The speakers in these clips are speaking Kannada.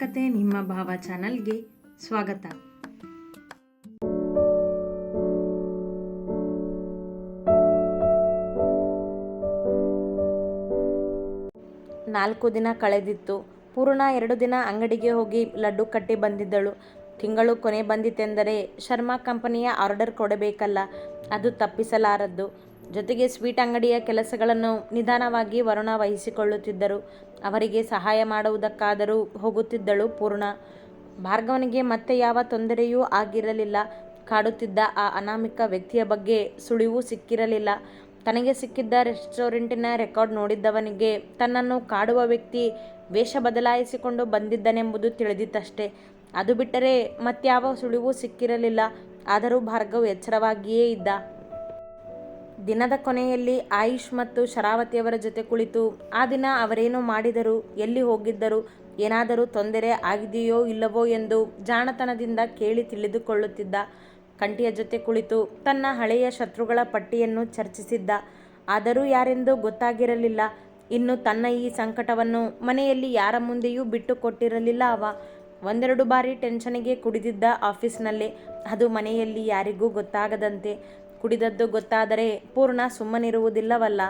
ಕತೆ ನಿಮ್ಮ ಭಾವ ಚಾನಲ್ಗೆ ಸ್ವಾಗತ. ನಾಲ್ಕು ದಿನ ಕಳೆದಿತ್ತು. ಪೂರ್ಣ ಎರಡು ದಿನ ಅಂಗಡಿಗೆ ಹೋಗಿ ಲಡ್ಡು ಕಟ್ಟಿ ಬಂದಿದ್ದಳು. ತಿಂಗಳು ಕೊನೆ ಬಂದಿತೆಂದರೆ ಶರ್ಮಾ ಕಂಪನಿಯ ಆರ್ಡರ್ ಕೊಡಬೇಕಲ್ಲ, ಅದು ತಪ್ಪಿಸಲಾರದ್ದು. ಜೊತೆಗೆ ಸ್ವೀಟ್ ಅಂಗಡಿಯ ಕೆಲಸಗಳನ್ನು ನಿಧಾನವಾಗಿ ವರುಣ ವಹಿಸಿಕೊಳ್ಳುತ್ತಿದ್ದರು ಅವರಿಗೆ ಸಹಾಯ ಮಾಡುವುದಕ್ಕಾದರೂ ಹೋಗುತ್ತಿದ್ದಳು ಪೂರ್ಣ. ಭಾರ್ಗವನಿಗೆ ಮತ್ತೆ ಯಾವ ತೊಂದರೆಯೂ ಆಗಿರಲಿಲ್ಲ. ಕಾಡುತ್ತಿದ್ದ ಆ ಅನಾಮಿಕ ವ್ಯಕ್ತಿಯ ಬಗ್ಗೆ ಸುಳಿವು ಸಿಕ್ಕಿರಲಿಲ್ಲ. ತನಗೆ ಸಿಕ್ಕಿದ್ದ ರೆಸ್ಟೋರೆಂಟಿನ ರೆಕಾರ್ಡ್ ನೋಡಿದ್ದವನಿಗೆ ತನ್ನನ್ನು ಕಾಡುವ ವ್ಯಕ್ತಿ ವೇಷ ಬದಲಾಯಿಸಿಕೊಂಡು ಬಂದಿದ್ದನೆಂಬುದು ತಿಳಿದಿತ್ತಷ್ಟೇ. ಅದು ಬಿಟ್ಟರೆ ಮತ್ಯಾವ ಸುಳಿವು ಸಿಕ್ಕಿರಲಿಲ್ಲ. ಆದರೂ ಭಾರ್ಗವ್ ಎಚ್ಚರವಾಗಿಯೇ ಇದ್ದ. ದಿನದ ಕೊನೆಯಲ್ಲಿ ಆಯುಷ್ ಮತ್ತು ಶರಾವತಿಯವರ ಜೊತೆ ಕುಳಿತು, ಆ ದಿನ ಅವರೇನು ಮಾಡಿದರು, ಎಲ್ಲಿ ಹೋಗಿದ್ದರು, ಏನಾದರೂ ತೊಂದರೆ ಆಗಿದೆಯೋ ಇಲ್ಲವೋ ಎಂದು ಜಾಣತನದಿಂದ ಕೇಳಿ ತಿಳಿದುಕೊಳ್ಳುತ್ತಿದ್ದ. ಕಂಠಿಯ ಜೊತೆ ಕುಳಿತು ತನ್ನ ಹಳೆಯ ಶತ್ರುಗಳ ಪಟ್ಟಿಯನ್ನು ಚರ್ಚಿಸಿದ್ದ. ಆದರೂ ಯಾರೆಂದು ಗೊತ್ತಾಗಿರಲಿಲ್ಲ. ಇನ್ನು ತನ್ನ ಈ ಸಂಕಟವನ್ನು ಮನೆಯಲ್ಲಿ ಯಾರ ಮುಂದೆಯೂ ಬಿಟ್ಟು ಕೊಟ್ಟಿರಲಿಲ್ಲ ಅವ. ಒಂದೆರಡು ಬಾರಿ ಟೆನ್ಷನ್ಗೆ ಕುಡಿದಿದ್ದ ಆಫೀಸ್ನಲ್ಲೇ, ಅದು ಮನೆಯಲ್ಲಿ ಯಾರಿಗೂ ಗೊತ್ತಾಗದಂತೆ. ಕುಡಿದದ್ದು ಗೊತ್ತಾದರೆ ಪೂರ್ಣ ಸುಮ್ಮನಿರುವುದಿಲ್ಲವಲ್ಲ.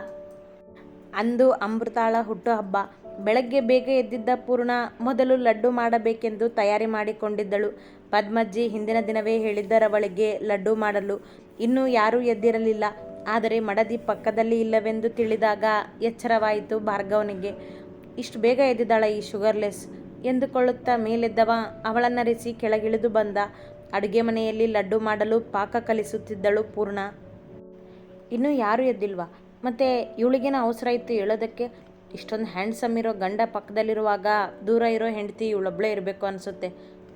ಅಂದು ಅಮೃತಾಳ ಹುಟ್ಟುಹಬ್ಬ. ಬೆಳಗ್ಗೆ ಬೇಗ ಎದ್ದಿದ್ದ ಪೂರ್ಣ ಮೊದಲು ಲಡ್ಡು ಮಾಡಬೇಕೆಂದು ತಯಾರಿ ಮಾಡಿಕೊಂಡಿದ್ದಳು. ಪದ್ಮಜ್ಜಿ ಹಿಂದಿನ ದಿನವೇ ಹೇಳಿದ್ದರವಳಿಗೆ ಲಡ್ಡು ಮಾಡಲು. ಇನ್ನೂ ಯಾರೂ ಎದ್ದಿರಲಿಲ್ಲ. ಆದರೆ ಮಡದಿ ಪಕ್ಕದಲ್ಲಿ ಇಲ್ಲವೆಂದು ತಿಳಿದಾಗ ಎಚ್ಚರವಾಯಿತು ಭಾರ್ಗವನಿಗೆ. ಇಷ್ಟು ಬೇಗ ಎದ್ದಿದ್ದಾಳ ಈ ಶುಗರ್ಲೆಸ್? ಎಂದುಕೊಳ್ಳುತ್ತಾ ಮೇಲೆದ್ದವ ಅವಳನ್ನರಿಸಿ ಕೆಳಗಿಳಿದು ಬಂದ. ಅಡುಗೆ ಮನೆಯಲ್ಲಿ ಲಡ್ಡು ಮಾಡಲು ಪಾಕ ಕಲಿಸುತ್ತಿದ್ದಳು ಪೂರ್ಣ. ಇನ್ನೂ ಯಾರೂ ಎದ್ದಿಲ್ವಾ? ಮತ್ತು ಇವಳಿಗೇನೋ ಅವಸರ ಇತ್ತು ಹೇಳೋದಕ್ಕೆ? ಇಷ್ಟೊಂದು ಹ್ಯಾಂಡ್ಸಮ್ ಇರೋ ಗಂಡ ಪಕ್ಕದಲ್ಲಿರುವಾಗ ದೂರ ಇರೋ ಹೆಂಡತಿ ಇವಳೊಬ್ಬಳೇ ಇರಬೇಕು ಅನಿಸುತ್ತೆ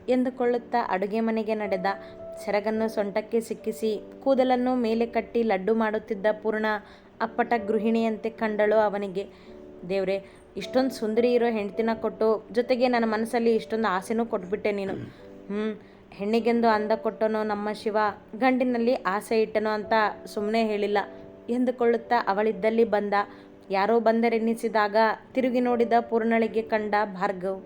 ಎಂದುಕೊಳ್ಳುತ್ತಾ ಅಡುಗೆ ಮನೆಗೆ ನಡೆದ. ಸೆರಗನ್ನು ಸೊಂಟಕ್ಕೆ ಸಿಕ್ಕಿಸಿ ಕೂದಲನ್ನು ಮೇಲೆ ಕಟ್ಟಿ ಲಡ್ಡು ಮಾಡುತ್ತಿದ್ದ ಪೂರ್ಣ ಅಪ್ಪಟ ಗೃಹಿಣಿಯಂತೆ ಕಂಡಳು ಅವನಿಗೆ. ದೇವ್ರೆ, ಇಷ್ಟೊಂದು ಸುಂದರಿ ಇರೋ ಹೆಂಡ್ತಿನ ಕೊಟ್ಟು ಜೊತೆಗೆ ನನ್ನ ಮನಸ್ಸಲ್ಲಿ ಇಷ್ಟೊಂದು ಆಸೆನೂ ಕೊಟ್ಬಿಟ್ಟೆ ನೀನು. ಹ್ಞೂ ಹೆಣ್ಣಿಗೆಂದು ಅಂದ ಕೊಟ್ಟನು ನಮ್ಮ ಶಿವ, ಗಂಡಿನಲ್ಲಿ ಆಸೆ ಇಟ್ಟನು ಅಂತ ಸುಮ್ಮನೆ ಹೇಳಿಲ್ಲ ಎಂದುಕೊಳ್ಳುತ್ತಾ ಅವಳಿದ್ದಲ್ಲಿ ಬಂದ. ಯಾರೋ ಬಂದರೆನ್ನಿಸಿದಾಗ ತಿರುಗಿ ನೋಡಿದ ಪೂರ್ಣಳಿಗೆ ಕಂಡ ಭಾರ್ಗವ್,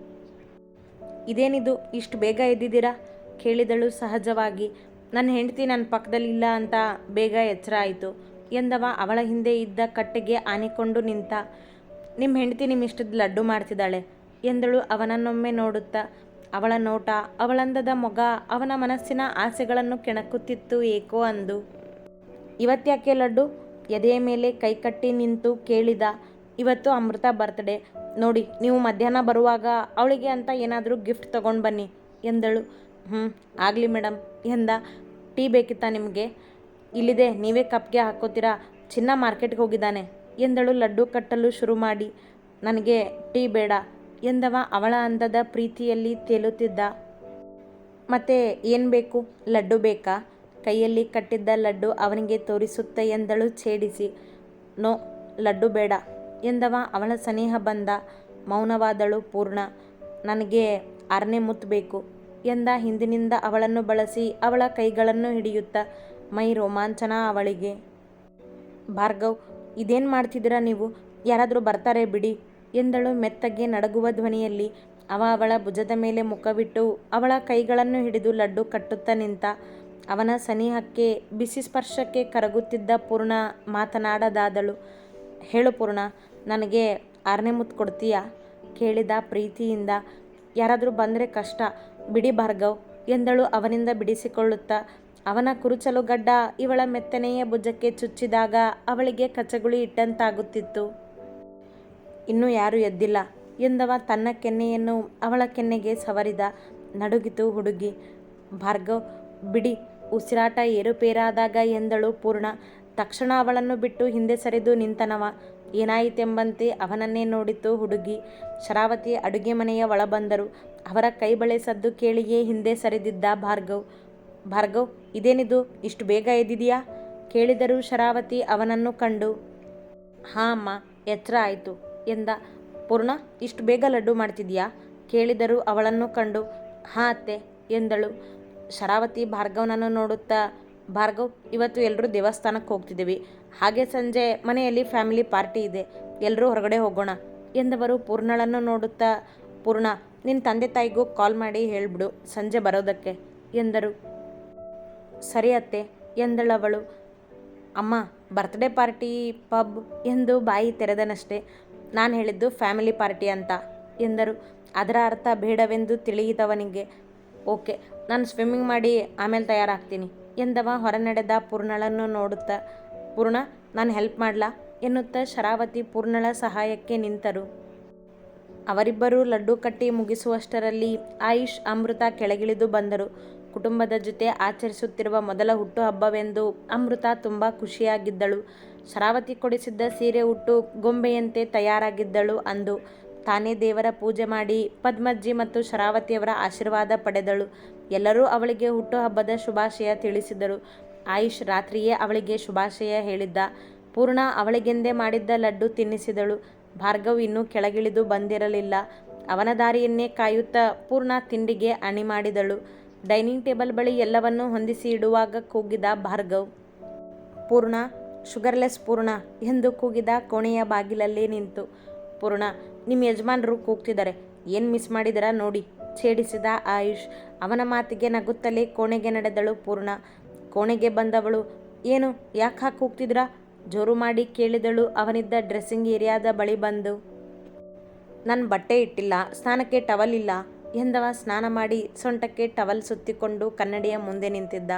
ಇದೇನಿದು, ಇಷ್ಟು ಬೇಗ ಎದ್ದಿದ್ದೀರಾ? ಕೇಳಿದಳು ಸಹಜವಾಗಿ. ನನ್ನ ಹೆಂಡತಿ ನನ್ನ ಪಕ್ಕದಲ್ಲಿ ಇಲ್ಲ ಅಂತ ಬೇಗ ಎಚ್ಚರ ಆಯಿತು ಎಂದವ ಅವಳ ಹಿಂದೆ ಇದ್ದ ಕಟ್ಟೆಗೆ ಆನಿಕೊಂಡು ನಿಂತ. ನಿಮ್ಮ ಹೆಂಡತಿ ನಿಮ್ಮ ಇಷ್ಟದ ಲಡ್ಡು ಮಾಡ್ತಿದ್ದಾಳೆ ಎಂದಳು ಅವನನ್ನೊಮ್ಮೆ ನೋಡುತ್ತಾ. ಅವಳ ನೋಟ ಅವಳಂದದ ಮೊಗ, ಅವನ ಮನಸ್ಸಿನ ಆಸೆಗಳನ್ನು ಕೆಣಕುತ್ತಿತ್ತು ಏಕೋ ಅಂದು. ಇವತ್ತ್ಯಾಕೆ ಲಡ್ಡು? ಎದೆಯ ಮೇಲೆ ಕೈಕಟ್ಟಿ ನಿಂತು ಕೇಳಿದ, ಇವತ್ತು ಅಮೃತ ಬರ್ತ್ಡೇ ನೋಡಿ, ನೀವು ಮಧ್ಯಾಹ್ನ ಬರುವಾಗ ಅವಳಿಗೆ ಅಂತ ಏನಾದರೂ ಗಿಫ್ಟ್ ತಗೊಂಡು ಬನ್ನಿ ಎಂದಳು. ಹ್ಞೂ ಆಗಲಿ ಮೇಡಮ್ ಎಂದ. ಟೀ ಬೇಕಿತ್ತಾ ನಿಮಗೆ? ಇಲ್ಲಿದೆ, ನೀವೇ ಕಪ್ಗೆ ಹಾಕೋತೀರಾ? ಚಿನ್ನ ಮಾರ್ಕೆಟ್ಗೆ ಹೋಗಿದ್ದಾನೆ ಎಂದಳು ಲಡ್ಡು ಕಟ್ಟಲು ಶುರು ಮಾಡಿ. ನನಗೆ ಟೀ ಬೇಡ. ಎಂದವ ಅವಳ ಅಂದದ ಪ್ರೀತಿಯಲ್ಲಿ ತೇಲುತ್ತಿದ್ದ. ಮತ್ತೆ ಏನು ಬೇಕು? ಲಡ್ಡು ಬೇಕಾ? ಕೈಯಲ್ಲಿ ಕಟ್ಟಿದ್ದ ಲಡ್ಡು ಅವನಿಗೆ ತೋರಿಸುತ್ತ ಎಂದಳು ಛೇಡಿಸಿ. ನೋ, ಲಡ್ಡು ಬೇಡ ಎಂದವ ಅವಳ ಸನಿಹ ಬಂದ. ಮೌನವಾದಳು ಪೂರ್ಣ. ನನಗೆ ಆರನೇ ಮುತ್ತಬೇಕು ಎಂದ ಹಿಂದಿನಿಂದ ಅವಳನ್ನು ಬಳಸಿ ಅವಳ ಕೈಗಳನ್ನು ಹಿಡಿಯುತ್ತ. ಮೈ ರೋಮಾಂಚನ ಅವಳಿಗೆ. ಭಾರ್ಗವ್, ಇದೇನು ಮಾಡ್ತಿದ್ದೀರಾ ನೀವು? ಯಾರಾದರೂ ಬರ್ತಾರೆ ಬಿಡಿ. ಎಂದಳು ಮೆತ್ತಗೆ ನಡಗುವ ಧ್ವನಿಯಲ್ಲಿ. ಅವ ಅವಳ ಭುಜದ ಮೇಲೆ ಮುಖವಿಟ್ಟು ಅವಳ ಕೈಗಳನ್ನು ಹಿಡಿದು ಲಡ್ಡು ಕಟ್ಟುತ್ತಾ ನಿಂತ. ಅವನ ಸನಿಹಕ್ಕೆ, ಬಿಸಿ ಸ್ಪರ್ಶಕ್ಕೆ ಕರಗುತ್ತಿದ್ದ ಪೂರ್ಣ ಮಾತನಾಡದಾದಳು. ಹೇಳು ಪೂರ್ಣ, ನನಗೆ ಆರನೇ ಮುತ್ತು ಕೊಡ್ತೀಯಾ? ಕೇಳಿದ ಪ್ರೀತಿಯಿಂದ. ಯಾರಾದರೂ ಬಂದರೆ ಕಷ್ಟ. ಬಿಡಿ ಭಾರ್ಗವ್, ಎಂದಳು ಅವನಿಂದ ಬಿಡಿಸಿಕೊಳ್ಳುತ್ತಾ. ಅವನ ಕುರುಚಲು ಗಡ್ಡ ಇವಳ ಮೆತ್ತನೆಯ ಭುಜಕ್ಕೆ ಚುಚ್ಚಿದಾಗ ಅವಳಿಗೆ ಕಚಗುಳಿ ಇಟ್ಟಂತಾಗುತ್ತಿತ್ತು. ಇನ್ನೂ ಯಾರೂ ಎದ್ದಿಲ್ಲ. ಎಂದವ ತನ್ನ ಕೆನ್ನೆಯನ್ನು ಅವಳ ಕೆನ್ನೆಗೆ ಸವರಿದ ನಡುಗಿತು ಹುಡುಗಿ. ಭಾರ್ಗವ್, ಬಿಡಿ, ಉಸಿರಾಟ ಏರುಪೇರಾದಾಗ ಎಂದಳು ಪೂರ್ಣ. ತಕ್ಷಣ ಅವಳನ್ನು ಬಿಟ್ಟು ಹಿಂದೆ ಸರಿದು ನಿಂತನವ. ಏನಾಯಿತೆಂಬಂತೆ ಅವನನ್ನೇ ನೋಡಿತು ಹುಡುಗಿ. ಶರಾವತಿ ಅಡುಗೆ ಮನೆಯ ಒಳಬಂದರು ಅವರ ಕೈ ಬಳೆ ಸದ್ದು ಕೇಳಿಯೇ ಹಿಂದೆ ಸರಿದಿದ್ದ ಭಾರ್ಗವ್. ಭಾರ್ಗವ್, ಇದೇನಿದು? ಇಷ್ಟು ಬೇಗ ಎದ್ದಿದೆಯಾ? ಕೇಳಿದರು ಶರಾವತಿ ಅವನನ್ನು ಕಂಡು, ಹಾಂ ಅಮ್ಮ ಎಚ್ಚರ ಆಯಿತು. ಎಂದ, ಪೂರ್ಣ, ಇಷ್ಟು ಬೇಗ ಲಡ್ಡು ಮಾಡ್ತಿದ್ಯಾ? ಕೇಳಿದರು ಅವಳನ್ನು ಕಂಡು, ಹಾ ಅತ್ತೆ ಎಂದಳು. ಶರಾವತಿ ಭಾರ್ಗವನನ್ನು ನೋಡುತ್ತಾ, ಭಾರ್ಗವ್, ಇವತ್ತು ಎಲ್ಲರೂ ದೇವಸ್ಥಾನಕ್ಕೆ ಹೋಗ್ತಿದ್ದೀವಿ. ಹಾಗೆ ಸಂಜೆ ಮನೆಯಲ್ಲಿ ಫ್ಯಾಮಿಲಿ ಪಾರ್ಟಿ ಇದೆ. ಎಲ್ಲರೂ ಹೊರಗಡೆ ಹೋಗೋಣ ಎಂದವರು ಪೂರ್ಣಳನ್ನು ನೋಡುತ್ತಾ, ಪೂರ್ಣ, ನಿನ್ನ ತಂದೆ ತಾಯಿಗೂ ಕಾಲ್ ಮಾಡಿ ಹೇಳಿಬಿಡು, ಸಂಜೆ ಬರೋದಕ್ಕೆ ಎಂದರು. ಸರಿ ಅತ್ತೆ ಎಂದಳವಳು. ಅಮ್ಮ, ಬರ್ತ್ಡೇ ಪಾರ್ಟಿ ಪಬ್ ಎಂದು ಬಾಯಿ ತೆರೆದನಷ್ಟೇ. ನಾನು ಹೇಳಿದ್ದು ಫ್ಯಾಮಿಲಿ ಪಾರ್ಟಿ ಅಂತ ಎಂದರು. ಅದರ ಅರ್ಥ ಬೇಡವೆಂದು ತಿಳಿಯಿತವನಿಗೆ ಓಕೆ, ನಾನು ಸ್ವಿಮ್ಮಿಂಗ್ ಮಾಡಿ ಆಮೇಲೆ ತಯಾರಾಗ್ತೀನಿ ಎಂದವ ಹೊರನಡೆದ ಪೂರ್ಣಳನ್ನು ನೋಡುತ್ತಾ. ಪೂರ್ಣ, ನಾನು ಹೆಲ್ಪ್ ಮಾಡ್ಲಾ ಎನ್ನುತ್ತಾ ಶರಾವತಿ ಪೂರ್ಣಳ ಸಹಾಯಕ್ಕೆ ನಿಂತರು. ಅವರಿಬ್ಬರು ಲಡ್ಡು ಕಟ್ಟಿ ಮುಗಿಸುವಷ್ಟರಲ್ಲಿ ಆಯುಷ್ ಅಮೃತ ಕೆಳಗಿಳಿದು ಬಂದರು. ಕುಟುಂಬದ ಜೊತೆ ಆಚರಿಸುತ್ತಿರುವ ಮೊದಲ ಹುಟ್ಟುಹಬ್ಬವೆಂದು ಅಮೃತ ತುಂಬ ಖುಷಿಯಾಗಿದ್ದಳು. ಶರಾವತಿ ಕೊಡಿಸಿದ್ದ ಸೀರೆ ಉಟ್ಟು ಗೊಂಬೆಯಂತೆ ತಯಾರಾಗಿದ್ದಳು ಅಂದು ತಾನೇ ದೇವರ ಪೂಜೆ ಮಾಡಿ ಪದ್ಮಜ್ಜಿ ಮತ್ತು ಶರಾವತಿಯವರ ಆಶೀರ್ವಾದ ಪಡೆದಳು. ಎಲ್ಲರೂ ಅವಳಿಗೆ ಹುಟ್ಟುಹಬ್ಬದ ಶುಭಾಶಯ ತಿಳಿಸಿದರು. ಆಯುಷ್ ರಾತ್ರಿಯೇ ಅವಳಿಗೆ ಶುಭಾಶಯ ಹೇಳಿದ್ದ. ಪೂರ್ಣ ಅವಳಿಗೆಂದೇ ಮಾಡಿದ್ದ ಲಡ್ಡು ತಿನ್ನಿಸಿದಳು. ಭಾರ್ಗವ್ ಇನ್ನೂ ಕೆಳಗಿಳಿದು ಬಂದಿರಲಿಲ್ಲ. ಅವನ ದಾರಿಯನ್ನೇ ಕಾಯುತ್ತಾ ಪೂರ್ಣ ತಿಂಡಿಗೆ ಅಣಿ ಮಾಡಿದಳು. ಡೈನಿಂಗ್ ಟೇಬಲ್ ಬಳಿ ಎಲ್ಲವನ್ನೂ ಹೊಂದಿಸಿ ಇಡುವಾಗ ಕೂಗಿದ ಭಾರ್ಗವ್. ಪೂರ್ಣ, ಶುಗರ್ಲೆಸ್ ಪೂರ್ಣ ಎಂದು ಕೂಗಿದ ಕೋಣೆಯ ಬಾಗಿಲಲ್ಲೇ ನಿಂತು, ಪೂರ್ಣ ನಿಮ್ಮ ಯಜಮಾನರು ಕೂಗ್ತಿದ್ದಾರೆ, ಏನು ಮಿಸ್ ಮಾಡಿದರಾ ನೋಡಿ, ಛೇಡಿಸಿದ ಆಯುಷ್. ಅವನ ಮಾತಿಗೆ ನಗುತ್ತಲೇ ಕೋಣೆಗೆ ನಡೆದಳು ಪೂರ್ಣ. ಕೋಣೆಗೆ ಬಂದವಳು, ಏನು, ಯಾಕೆ ಹಾಕಿ ಕೂಗ್ತಿದ್ರಾ ಜೋರು ಮಾಡಿ ಕೇಳಿದಳು ಅವನಿದ್ದ ಡ್ರೆಸ್ಸಿಂಗ್ ಏರಿಯಾದ ಬಳಿ ಬಂದು ನನ್ನ ಬಟ್ಟೆ ಇಟ್ಟಿಲ್ಲ, ಸ್ನಾನಕ್ಕೆ ಟವಲ್ ಇಲ್ಲ ಎಂದವ ಸ್ನಾನ ಮಾಡಿ ಸೊಂಟಕ್ಕೆ ಟವಲ್ ಸುತ್ತಿಕೊಂಡು ಕನ್ನಡಿಯ ಮುಂದೆ ನಿಂತಿದ್ದ.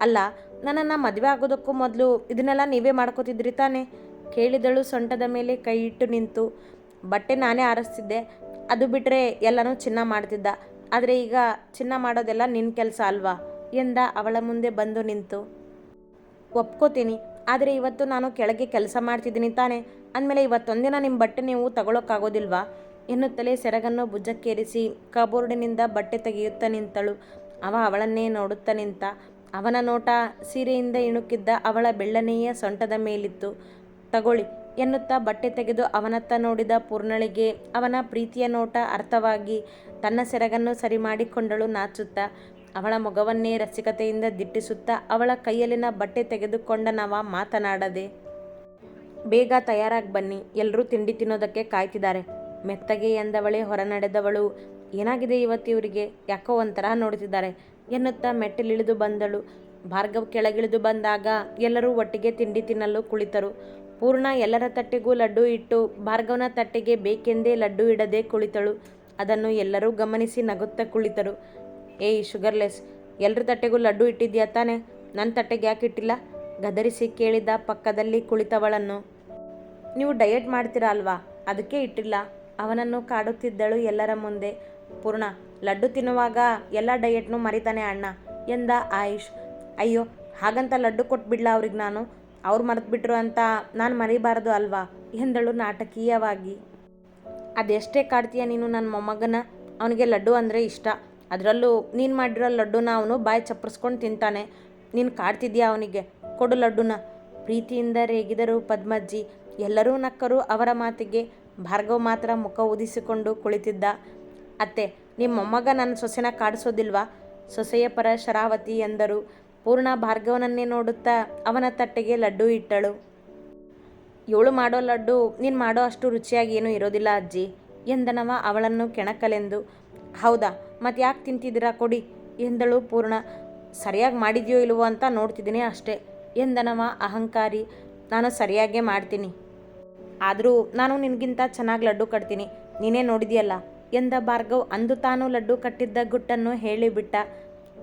ಅಲ್ಲ, ನನ್ನನ್ನು ಮದುವೆ ಆಗೋದಕ್ಕೂ ಮೊದಲು ಇದನ್ನೆಲ್ಲ ನೀವೇ ಮಾಡ್ಕೋತಿದ್ರಿ ತಾನೆ? ಕೇಳಿದಳು ಸೊಂಟದ ಮೇಲೆ ಕೈ ಇಟ್ಟು ನಿಂತು. ಬಟ್ಟೆ ನಾನೇ ಆರಿಸ್ತಿದ್ದೆ. ಅದು ಬಿಟ್ಟರೆ ಎಲ್ಲನೂ ಚಿನ್ನ ಮಾಡ್ತಿದ್ದ. ಆದರೆ ಈಗ ಚಿನ್ನ ಮಾಡೋದೆಲ್ಲ ನಿನ್ನ ಕೆಲಸ ಅಲ್ವಾ? ಎಂದ ಅವಳ ಮುಂದೆ ಬಂದು ನಿಂತು. ಒಪ್ಕೋತೀನಿ, ಆದರೆ ಇವತ್ತು ನಾನು ಕೆಳಗೆ ಕೆಲಸ ಮಾಡ್ತಿದ್ದೀನಿ ತಾನೆ. ಅಂದಮೇಲೆ ಇವತ್ತೊಂದಿನ ನಿಮ್ಮ ಬಟ್ಟೆ ನೀವು ತಗೊಳಕ್ಕಾಗೋದಿಲ್ವಾ? ಎನ್ನುತ್ತಲೇ ಸೆರಗನ್ನು ಭುಜಕ್ಕೇರಿಸಿ ಕಬೋರ್ಡಿನಿಂದ ಬಟ್ಟೆ ತೆಗೆಯುತ್ತಾ ನಿಂತಳು. ಅವ ಅವಳನ್ನೇ ನೋಡುತ್ತಾ ನಿಂತ. ಅವನ ನೋಟ ಸೀರೆಯಿಂದ ಇಣುಕಿದ್ದ ಅವಳ ಬೆಳ್ಳನೆಯ ಸೊಂಟದ ಮೇಲಿತ್ತು. ತಗೊಳ್ಳಿ ಎನ್ನುತ್ತಾ ಬಟ್ಟೆ ತೆಗೆದು ಅವನತ್ತ ನೋಡಿದ ಪೂರ್ಣಳಿಗೆ ಅವನ ಪ್ರೀತಿಯ ನೋಟ ಅರ್ಥವಾಗಿ ತನ್ನ ಸೆರಗನ್ನು ಸರಿ ಮಾಡಿಕೊಂಡಳು ನಾಚುತ್ತಾ. ಅವಳ ಮೊಗವನ್ನೇ ರಸಿಕತೆಯಿಂದ ದಿಟ್ಟಿಸುತ್ತಾ ಅವಳ ಕೈಯಲ್ಲಿನ ಬಟ್ಟೆ ತೆಗೆದುಕೊಂಡ ನವ ಮಾತನಾಡದೆ, ಬೇಗ ತಯಾರಾಗಿ ಬನ್ನಿ ಎಲ್ಲರೂ ತಿಂಡಿ ತಿನ್ನೋದಕ್ಕೆ ಕಾಯ್ತಿದ್ದಾರೆ. ಮೆತ್ತಗೆ ಎಂದವಳೇ ಹೊರ ನಡೆದವಳು ಏನಾಗಿದೆ ಇವತ್ತು ಇವರಿಗೆ? ಯಾಕೋ ಒಂಥರ ನೋಡ್ತಿದ್ದಾರೆ. ಎನ್ನುತ್ತಾ ಮೆಟ್ಟಿಲಿಳಿದು ಬಂದಳು. ಭಾರ್ಗವ್ ಕೆಳಗಿಳಿದು ಬಂದಾಗ ಎಲ್ಲರೂ ಒಟ್ಟಿಗೆ ತಿಂಡಿ ತಿನ್ನಲು ಕುಳಿತರು. ಪೂರ್ಣ ಎಲ್ಲರ ತಟ್ಟೆಗೂ ಲಡ್ಡು ಇಟ್ಟು ಭಾರ್ಗವನ ತಟ್ಟೆಗೆ ಬೇಕೆಂದೇ ಲಡ್ಡು ಇಡದೆ ಕುಳಿತಳು. ಅದನ್ನು ಎಲ್ಲರೂ ಗಮನಿಸಿ ನಗುತ್ತಾ ಕುಳಿತರು. ಏಯ್, ಶುಗರ್ಲೆಸ್ ಎಲ್ಲರ ತಟ್ಟೆಗೂ ಲಡ್ಡು ಇಟ್ಟಿದ್ಯಾ ತಾನೆ? ನನ್ನ ತಟ್ಟೆಗೆ ಯಾಕೆ ಇಟ್ಟಿಲ್ಲ? ಗದರಿಸಿ ಕೇಳಿದ ಪಕ್ಕದಲ್ಲಿ ಕುಳಿತವಳನ್ನು. ನೀವು ಡಯಟ್ ಮಾಡ್ತೀರಾ ಅಲ್ವಾ? ಅದಕ್ಕೆ ಇಟ್ಟಿಲ್ಲ. ಅವನನ್ನು ಕಾಡುತ್ತಿದ್ದಳು ಎಲ್ಲರ ಮುಂದೆ. ಪೂರ್ಣ, ಲಡ್ಡು ತಿನ್ನುವಾಗ ಎಲ್ಲ ಡಯೆಟ್ನು ಮರಿತಾನೆ ಅಣ್ಣ ಎಂದ ಆಯುಷ್. ಅಯ್ಯೋ, ಹಾಗಂತ ಲಡ್ಡು ಕೊಟ್ಬಿಡ್ಲಾ ಅವ್ರಿಗೆ ನಾನು? ಅವ್ರು ಮರೆತುಬಿಟ್ರು ಅಂತ ನಾನು ಮರಿಬಾರದು ಅಲ್ವಾ? ಎಂದಳು ನಾಟಕೀಯವಾಗಿ. ಅದೆಷ್ಟೇ ಕಾಡ್ತೀಯ ನೀನು ನನ್ನ ಮೊಮ್ಮಗನ? ಅವನಿಗೆ ಲಡ್ಡು ಅಂದರೆ ಇಷ್ಟ. ಅದರಲ್ಲೂ ನೀನು ಮಾಡಿರೋ ಲಡ್ಡುನ ಅವನು ಬಾಯಿ ಚಪ್ಪರಿಸ್ಕೊಂಡು ತಿಂತಾನೆ. ನೀನು ಕಾಡ್ತಿದ್ಯಾ ಅವನಿಗೆ? ಕೊಡು ಲಡ್ಡುನ. ಪ್ರೀತಿಯಿಂದ ರೇಗಿದರು ಪದ್ಮಜ್ಜಿ. ಎಲ್ಲರೂ ನಕ್ಕರು ಅವರ ಮಾತಿಗೆ ಭಾರ್ಗವ್ ಮಾತ್ರ ಮುಖ ಉದಿಸಿಕೊಂಡು ಕುಳಿತಿದ್ದ. ಅತ್ತೆ ನಿಮ್ಮಮ್ಮಗ ನನ್ನ ಸೊಸೆನ ಕಾಡಿಸೋದಿಲ್ವಾ? ಸೊಸೆಯ ಪರ ಶರಾವತಿ ಎಂದರು. ಪೂರ್ಣ ಭಾರ್ಗವನನ್ನೇ ನೋಡುತ್ತಾ ಅವನ ತಟ್ಟೆಗೆ ಲಡ್ಡು ಇಟ್ಟಳು. ಇವಳು ಮಾಡೋ ಲಡ್ಡು, ನೀನು ಮಾಡೋ ಅಷ್ಟು ರುಚಿಯಾಗಿ ಏನೂ ಇರೋದಿಲ್ಲ ಅಜ್ಜಿ, ಎಂದನವ ಅವಳನ್ನು ಕೆಣಕಲೆಂದು. ಹೌದಾ, ಮತ್ತೆ ಯಾಕೆ ತಿಂತಿದ್ದೀರಾ ಕೊಡಿ, ಎಂದಳು ಪೂರ್ಣ. ಸರಿಯಾಗಿ ಮಾಡಿದೆಯೋ ಇಲ್ವೋ ಅಂತ ನೋಡ್ತಿದ್ದೀನಿ ಅಷ್ಟೇ, ಎಂದನವ ಅಹಂಕಾರಿ. ನಾನು ಸರಿಯಾಗೇ ಮಾಡ್ತೀನಿ. ಆದರೂ ನಾನು ನಿನಗಿಂತ ಚೆನ್ನಾಗಿ ಲಡ್ಡು ಕಟ್ತೀನಿ. ನೀನೇ ನೋಡಿದೆಯಲ್ಲ? ಎಂದ ಭಾರ್ಗವ್ ಅಂದು ತಾನು ಲಡ್ಡು ಕಟ್ಟಿದ್ದ ಗುಟ್ಟನ್ನು ಹೇಳಿಬಿಟ್ಟ.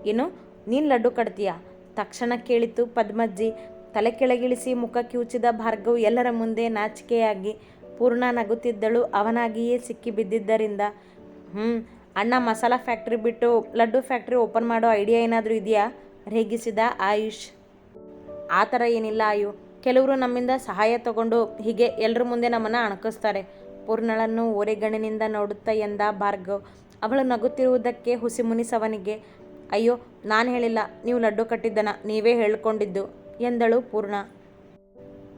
ಏನು? ನೀನು ಲಡ್ಡು ಕಟ್ತೀಯಾ? ತಕ್ಷಣ ಕೇಳಿತು ಪದ್ಮಜ್ಜಿ. ತಲೆ ಕೆಳಗಿಳಿಸಿ ಮುಖ ಕಿವುಚಿದ ಭಾರ್ಗವ್ ಎಲ್ಲರ ಮುಂದೆ ನಾಚಿಕೆಯಾಗಿ ಪೂರ್ಣ ನಗುತ್ತಿದ್ದಳು. ಅವನಾಗಿಯೇ ಸಿಕ್ಕಿ ಬಿದ್ದಿದ್ದರಿಂದ ಹ್ಞೂ ಅಣ್ಣ ಮಸಾಲ ಫ್ಯಾಕ್ಟ್ರಿ ಬಿಟ್ಟು ಲಡ್ಡು ಫ್ಯಾಕ್ಟ್ರಿ ಓಪನ್ ಮಾಡೋ ಐಡಿಯಾ ಏನಾದರೂ ಇದೆಯಾ? ರೇಗಿಸಿದ ಆಯುಷ್. ಆ ಥರ ಏನಿಲ್ಲ ಆಯು. ಕೆಲವರು ನಮ್ಮಿಂದ ಸಹಾಯ ತಗೊಂಡು ಹೀಗೆ ಎಲ್ಲರ ಮುಂದೆ ನಮ್ಮನ್ನು ಅಣಕಿಸ್ತಾರೆ. ಪೂರ್ಣಳನ್ನು ಓರೆಗಣ್ಣಿನಿಂದ ನೋಡುತ್ತಾ ಎಂದ ಭಾರ್ಗವ್, ಅವಳು ನಗುತ್ತಿರುವುದಕ್ಕೆ ಹುಸಿ ಮುನಿಸವನಿಗೆ. ಅಯ್ಯೋ, ನಾನು ಹೇಳಿಲ್ಲ, ನೀವು ಲಡ್ಡು ಕಟ್ಟಿದ್ದನ, ನೀವೇ ಹೇಳ್ಕೊಂಡಿದ್ದು, ಎಂದಳು ಪೂರ್ಣ.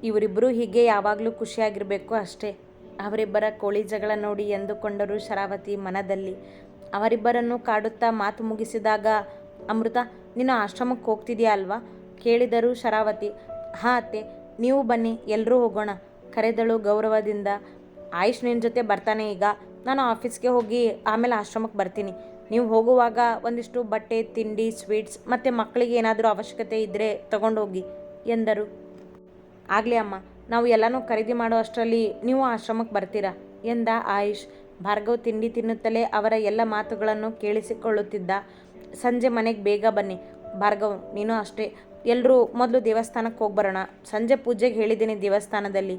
ಇವರಿಬ್ಬರು ಹೀಗೆ ಯಾವಾಗಲೂ ಖುಷಿಯಾಗಿರಬೇಕು ಅಷ್ಟೇ. ಅವರಿಬ್ಬರ ಕೋಳಿ ಜಗಳ ನೋಡಿ ಎಂದುಕೊಂಡರು ಶರಾವತಿ ಮನದಲ್ಲಿ. ಅವರಿಬ್ಬರನ್ನು ಕಾಡುತ್ತಾ ಮಾತು ಮುಗಿಸಿದಾಗ, ಅಮೃತ ನೀನು ಆಶ್ರಮಕ್ಕೆ ಹೋಗ್ತಿದೆಯಾ ಅಲ್ವಾ? ಕೇಳಿದರು ಶರಾವತಿ. ಹಾಂ ಅತ್ತೆ, ನೀವು ಬನ್ನಿ ಎಲ್ಲರೂ ಹೋಗೋಣ. ಕರೆದಳು ಗೌರವದಿಂದ. ಆಯುಷ್ ನಿನ್ನ ಜೊತೆ ಬರ್ತಾನೆ ಈಗ. ನಾನು ಆಫೀಸ್ಗೆ ಹೋಗಿ ಆಮೇಲೆ ಆಶ್ರಮಕ್ಕೆ ಬರ್ತೀನಿ. ನೀವು ಹೋಗುವಾಗ ಒಂದಿಷ್ಟು ಬಟ್ಟೆ, ತಿಂಡಿ, ಸ್ವೀಟ್ಸ್ ಮತ್ತು ಮಕ್ಕಳಿಗೆ ಏನಾದರೂ ಅವಶ್ಯಕತೆ ಇದ್ದರೆ ತಗೊಂಡೋಗಿ, ಎಂದರು. ಆಗಲಿ ಅಮ್ಮ, ನಾವು ಎಲ್ಲನೂ ಖರೀದಿ ಮಾಡೋ ಅಷ್ಟರಲ್ಲಿ ನೀವು ಆಶ್ರಮಕ್ಕೆ ಬರ್ತೀರಾ, ಎಂದ ಆಯುಷ್. ಭಾರ್ಗವ್ ತಿಂಡಿ ತಿನ್ನುತ್ತಲೇ ಅವರ ಎಲ್ಲ ಮಾತುಗಳನ್ನು ಕೇಳಿಸಿಕೊಳ್ಳುತ್ತಿದ್ದ. ಸಂಜೆ ಮನೆಗೆ ಬೇಗ ಬನ್ನಿ. ಭಾರ್ಗವ್, ನೀನು ಅಷ್ಟೇ. ಎಲ್ಲರೂ ಮೊದಲು ದೇವಸ್ಥಾನಕ್ಕೆ ಹೋಗಿ ಬರೋಣ. ಸಂಜೆ ಪೂಜೆಗೆ ಹೇಳಿದ್ದೀನಿ ದೇವಸ್ಥಾನದಲ್ಲಿ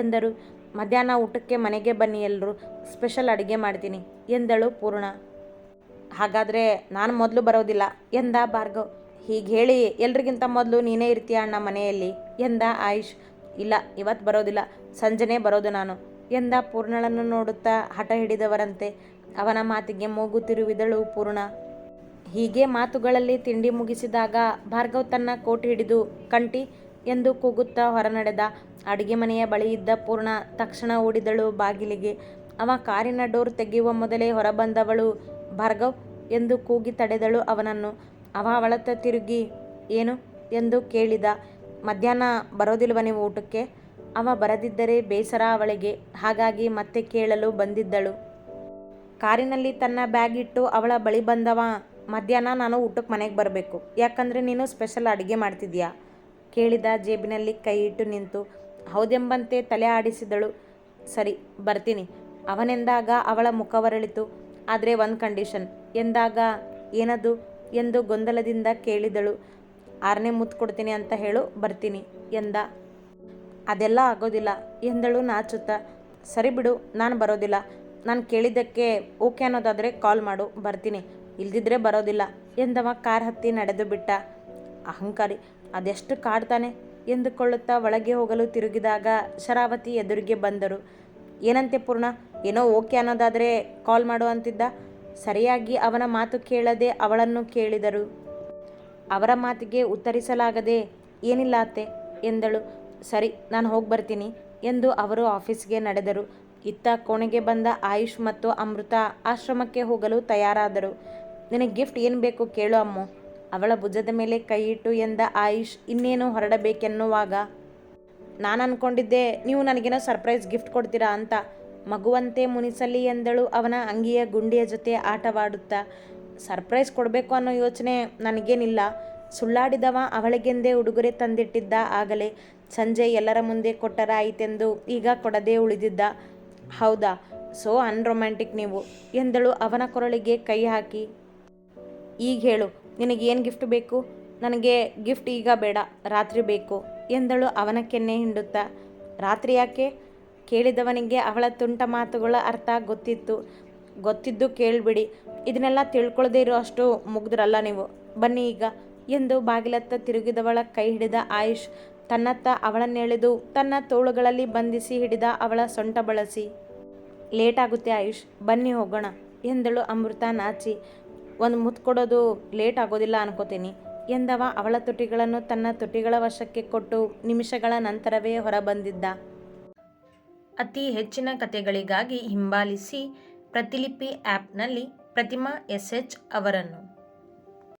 ಎಂದರು. ಮಧ್ಯಾಹ್ನ ಊಟಕ್ಕೆ ಮನೆಗೆ ಬನ್ನಿ ಎಲ್ಲರೂ ಸ್ಪೆಷಲ್ ಅಡುಗೆ ಮಾಡ್ತೀನಿ ಎಂದಳು ಪೂರ್ಣ. ಹಾಗಾದರೆ ನಾನು ಮೊದಲು ಬರೋದಿಲ್ಲ ಎಂದ ಭಾರ್ಗವ್. ಹೀಗೆ ಹೇಳಿ ಎಲ್ರಿಗಿಂತ ಮೊದಲು ನೀನೇ ಇರ್ತೀಯ ಅಣ್ಣ ಮನೆಯಲ್ಲಿ ಎಂದ ಆಯುಷ್. ಇಲ್ಲ ಇವತ್ತು ಬರೋದಿಲ್ಲ, ಸಂಜೆನೇ ಬರೋದು ನಾನು ಎಂದ ಪೂರ್ಣಳನ್ನು ನೋಡುತ್ತಾ ಹಠ ಹಿಡಿದವರಂತೆ ಅವನ ಮಾತಿಗೆ ಮೂಗು ತಿರುವಿದಳು ಪೂರ್ಣ. ಹೀಗೆ ಮಾತುಗಳಲ್ಲಿ ತಿಂಡಿ ಮುಗಿಸಿದಾಗ ಭಾರ್ಗವ್ ತನ್ನ ಕೋಟ್ ಹಿಡಿದು, ಕಂಟಿ ಎಂದು ಕೂಗುತ್ತಾ ಹೊರನಡೆದ ಅಡುಗೆ ಮನೆಯ ಬಳಿ ಇದ್ದ ಪೂರ್ಣ ತಕ್ಷಣ ಓಡಿದಳು ಬಾಗಿಲಿಗೆ. ಅವ ಕಾರಿನ ಡೋರ್ ತೆಗೆಯುವ ಮೊದಲೇ ಹೊರಬಂದವಳು ಭಾರ್ಗವ್ ಎಂದು ಕೂಗಿ ತಡೆದಳು ಅವನನ್ನು. ಅವ ಅವಳತ್ತ ತಿರುಗಿ, ಏನು? ಎಂದು ಕೇಳಿದ, ಮಧ್ಯಾಹ್ನ ಬರೋದಿಲ್ವ ನೀವು ಊಟಕ್ಕೆ? ಅವ ಬರದಿದ್ದರೆ ಬೇಸರ ಅವಳಿಗೆ. ಹಾಗಾಗಿ ಮತ್ತೆ ಕೇಳಲು ಬಂದಿದ್ದಳು. ಕಾರಿನಲ್ಲಿ ತನ್ನ ಬ್ಯಾಗ್ ಇಟ್ಟು ಅವಳ ಬಳಿ ಬಂದವ ಮಧ್ಯಾಹ್ನ ನಾನು ಊಟಕ್ಕೆ ಮನೆಗೆ ಬರಬೇಕು. ಯಾಕಂದರೆ ನೀನು ಸ್ಪೆಷಲ್ ಅಡುಗೆ ಮಾಡ್ತಿದ್ಯಾ ಕೇಳಿದ ಜೇಬಿನಲ್ಲಿ ಕೈ ಇಟ್ಟು ನಿಂತು, ಹೌದೆಂಬಂತೆ ತಲೆ ಆಡಿಸಿದಳು. ಸರಿ, ಬರ್ತೀನಿ. ಅವನೆಂದಾಗ ಅವಳ ಮುಖವರಳಿತು ಆದರೆ ಒಂದು ಕಂಡೀಷನ್ ಎಂದಾಗ, ಏನದು? ಎಂದು ಗೊಂದಲದಿಂದ ಕೇಳಿದಳು. ಆರನೇ ಮುತ್ತು ಕೊಡ್ತೀನಿ ಅಂತ ಹೇಳು, ಬರ್ತೀನಿ, ಎಂದ. ಅದೆಲ್ಲ ಆಗೋದಿಲ್ಲ, ಎಂದಳು ನಾಚುತ್ತ. ಸರಿ ಬಿಡು, ನಾನು ಬರೋದಿಲ್ಲ. ನಾನು ಕೇಳಿದ್ದಕ್ಕೆ ಓಕೆ ಅನ್ನೋದಾದರೆ ಕಾಲ್ ಮಾಡು, ಬರ್ತೀನಿ. ಇಲ್ದಿದ್ರೆ ಬರೋದಿಲ್ಲ ಎಂದವ ಕಾರ್ ಹತ್ತಿ ನಡೆದು ಬಿಟ್ಟ. ಅಹಂಕಾರಿ, ಅದೆಷ್ಟು ಕಾಡ್ತಾನೆ ಎಂದುಕೊಳ್ಳುತ್ತಾ ಒಳಗೆ ಹೋಗಲು ತಿರುಗಿದಾಗ ಶರಾವತಿ ಎದುರಿಗೆ ಬಂದರು. ಏನಂತೆ ಪೂರ್ಣ, ಏನೋ ಓಕೆ ಅನ್ನೋದಾದರೆ ಕಾಲ್ ಮಾಡು ಅಂತಿದ್ದ. ಸರಿಯಾಗಿ ಅವನ ಮಾತು ಕೇಳದೆ ಅವಳನ್ನು ಕೇಳಿದರು. ಅವರ ಮಾತಿಗೆ ಉತ್ತರಿಸಲಾಗದೆ, ಏನಿಲ್ಲ ಅತ್ತೆ ಎಂದಳು. ಸರಿ, ನಾನು ಹೋಗಿ ಬರ್ತೀನಿ ಎಂದು ಅವರು ಆಫೀಸ್ಗೆ ನಡೆದರು. ಇತ್ತ ಕೋಣೆಗೆ ಬಂದ ಆಯುಷ್ ಮತ್ತು ಅಮೃತ ಆಶ್ರಮಕ್ಕೆ ಹೋಗಲು ತಯಾರಾದರು. ನಿನಗೆ ಗಿಫ್ಟ್ ಏನು ಬೇಕು ಕೇಳು ಅಮ್ಮು. ಅವಳ ಭುಜದ ಮೇಲೆ ಕೈಯಿಟ್ಟು ಎಂದ ಆಯುಷ್, ಇನ್ನೇನು ಹೊರಡಬೇಕೆನ್ನುವಾಗ, ನಾನು ಅಂದ್ಕೊಂಡಿದ್ದೆ ನೀವು ನನಗೇನೋ ಸರ್ಪ್ರೈಸ್ ಗಿಫ್ಟ್ ಕೊಡ್ತೀರಾ ಅಂತ. ಮಗುವಂತೆ ಮುನಿಸಲಿ ಎಂದಳು ಅವನ ಅಂಗಿಯ ಗುಂಡಿಯ ಜೊತೆ ಆಟವಾಡುತ್ತಾ. ಸರ್ಪ್ರೈಸ್ ಕೊಡಬೇಕು ಅನ್ನೋ ಯೋಚನೆ ನನಗೇನಿಲ್ಲ. ಸುಳ್ಳಾಡಿದವ ಅವಳಿಗೆಂದೇ ಉಡುಗೊರೆ ತಂದಿಟ್ಟಿದ್ದ ಆಗಲೇ. ಸಂಜೆ ಎಲ್ಲರ ಮುಂದೆ ಕೊಟ್ಟರಾಯಿತೆಂದು ಈಗ ಕೊಡದೇ ಉಳಿದಿದ್ದ. ಹೌದಾ ಸೋ ಅನ್ರೊಮ್ಯಾಂಟಿಕ್ ನೀವು, ಎಂದಳು ಅವನ ಕೊರಳಿಗೆ ಕೈ ಹಾಕಿ. ಈಗ ಹೇಳು ನಿನಗೇನು ಗಿಫ್ಟ್ ಬೇಕು? ನನಗೆ ಗಿಫ್ಟ್ ಈಗ ಬೇಡ, ರಾತ್ರಿ ಬೇಕು ಎಂದಳು ಅವನ ಕೆನ್ನೆ ಹಿಂಡುತ್ತಾ. ರಾತ್ರಿ ಯಾಕೆ? ಕೇಳಿದವನಿಗೆ ಅವಳ ತುಂಟ ಮಾತುಗಳ ಅರ್ಥ ಗೊತ್ತಿತ್ತು. ಗೊತ್ತಿದ್ದು ಕೇಳಿಬಿಡಿ, ಇದನ್ನೆಲ್ಲ ತಿಳ್ಕೊಳ್ಳದೇ ಇರೋ ಅಷ್ಟು ಮುಗ್ದ್ರಲ್ಲ ನೀವು. ಬನ್ನಿ ಈಗ ಎಂದು ಬಾಗಿಲತ್ತ ತಿರುಗಿದವಳ ಕೈ ಹಿಡಿದ ಆಯುಷ್ ತನ್ನತ್ತ ಅವಳನ್ನೆಳೆದು ತನ್ನ ತೋಳುಗಳಲ್ಲಿ ಬಂಧಿಸಿ ಹಿಡಿದ ಅವಳ ಸೊಂಟ ಬಳಸಿ. ಲೇಟ್ ಆಗುತ್ತೆ ಆಯುಷ್, ಬನ್ನಿ ಹೋಗೋಣ ಎಂದಳು ಅಮೃತ ನಾಚಿ. ಒಂದು ಮುತ್ತು ಕೊಡೋದು ಲೇಟ್ ಆಗೋದಿಲ್ಲ ಅನ್ಕೋತೀನಿ. ಎಂದವ ಅವಳ ತುಟಿಗಳನ್ನು ತನ್ನ ತುಟಿಗಳ ವಶಕ್ಕೆ ಕೊಟ್ಟು ನಿಮಿಷಗಳ ನಂತರವೇ ಹೊರಬಂದಿದ್ದ. ಅತಿ ಹೆಚ್ಚಿನ ಕಥೆಗಳಿಗಾಗಿ ಹಿಂಬಾಲಿಸಿ ಪ್ರತಿಲಿಪಿ ಆ್ಯಪ್ನಲ್ಲಿ ಪ್ರತಿಮಾ ಎಸ್ ಎಚ್ ಅವರನ್ನು.